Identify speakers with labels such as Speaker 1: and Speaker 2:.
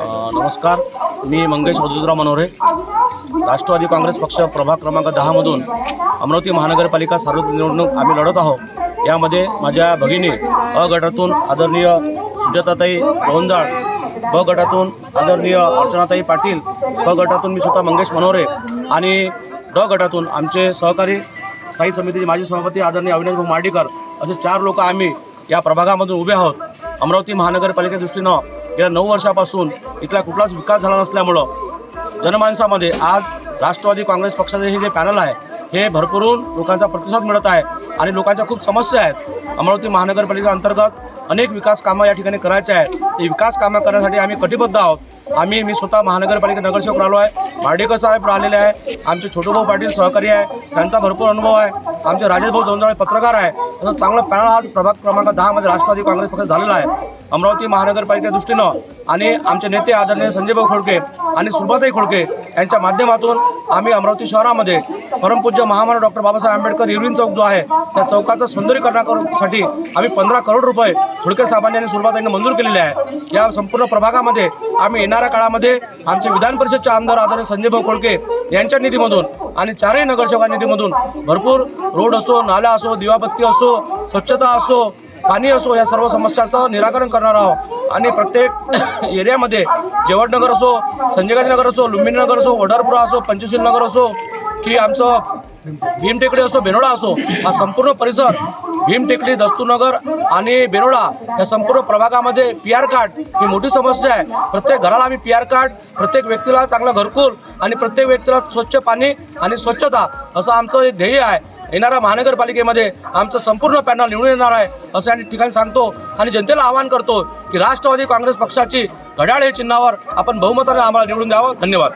Speaker 1: नमस्कार. मी मंगेश अदुतराव मनोरे. राष्ट्रवादी काँग्रेस पक्ष प्रभाग क्रमांक दहामधून अमरावती महानगरपालिका सार्वत्रिक निवडणूक आम्ही लढत आहोत. यामध्ये माझ्या भगिनी अ गटातून आदरणीय सुजाताताई गोंजाळ ब गटातून आदरणीय अर्चनाताई पाटील क गटातून मी स्वतः मंगेश मनोरे आणि ड गटातून आमचे सहकारी स्थायी समितीचे माजी सभापती आदरणीय अविनाश भाऊ मार्डीकर असे चार लोक आम्ही या प्रभागामधून उभे आहोत. अमरावती महानगरपालिकेच्या दृष्टीनं गेल्या नऊ वर्षापासून इथला कुठलाच विकास झाला नसल्यामुळं जनमानसामध्ये आज राष्ट्रवादी काँग्रेस पक्षाचे हे जे पॅनल आहे हे भरपूरून लोकांचा प्रतिसाद मिळत आहे आणि लोकांच्या खूप समस्या आहेत. अमरावती महानगरपालिका अंतर्गत अनेक विकास कामं या ठिकाणी करायचे आहेत. ते विकास कामं करण्यासाठी आम्ही कटिबद्ध आहोत. आम्ही मी स्वतः महानगरपालिका नगरसेवक राहिलो आहे. मार्डेकर साहेब राहिलेले आहे. आमचे छोटूभाऊ पाटील सहकारी आहे. त्यांचा भरपूर अनुभव आहे. आमचे राजेश भाऊ जोंजाळे पत्रकार आहे. तसं चांगलं पॅनल आज प्रभाग क्रमांक दहामध्ये राष्ट्रवादी काँग्रेस पक्ष झालेला आहे. अमरावती महानगरपालिकेच्या दृष्टीनं आणि आमचे नेते आदरणीय संजयभाऊ खोडके आणि सुभाताई खोडके यांच्या माध्यमातून आम्ही अमरावती शहरामध्ये परमपूज्य महामानव डॉक्टर बाबासाहेब आंबेडकर युरिन चौक जो आहे त्या चौकाचं सौंदर्यीकरणासाठी आम्ही पंधरा करोड रुपये खोडके साहेबांनी आणि सुरभाताईंनी मंजूर केलेले आहे. या संपूर्ण प्रभागामध्ये आम्ही येणाऱ्या काळामध्ये आमचे विधान परिषदचे आमदार आदरणीय संजयभाऊ खोडके यांच्या निधीमधून आणि चारही नगरसेवकांच्या निधीमधून भरपूर रोड असो नाला असो दिवाबत्ती असो स्वच्छता असो पाणी असो या सर्व समस्याचं निराकरण करणार आहोत. आणि प्रत्येक एरियामध्ये जेवटनगर असो संजय गांधी नगर असो लुंबिनी नगर असो वडारपुरा असो पंचशील नगर असो की आमचं भीमटेकडी असो बेनोडा असो हा संपूर्ण परिसर भीमटेकडी दस्तूरनगर आणि बेनोडा या संपूर्ण प्रभागामध्ये पी आर कार्ड ही मोठी समस्या आहे. प्रत्येक घराला आम्ही पी आर कार्ड प्रत्येक व्यक्तीला चांगलं घरकुल आणि प्रत्येक व्यक्तीला स्वच्छ पाणी आणि स्वच्छता असं आमचं एक ध्येय आहे. येणाऱ्या महानगरपालिकेमध्ये आमचं संपूर्ण पॅनल निवडून येणार आहे असं आम्ही ठिकाणी सांगतो आणि जनतेला आवाहन करतो की राष्ट्रवादी काँग्रेस पक्षाची घड्याळ हे चिन्हावर आपण बहुमताने आम्हाला निवडून द्यावं. धन्यवाद.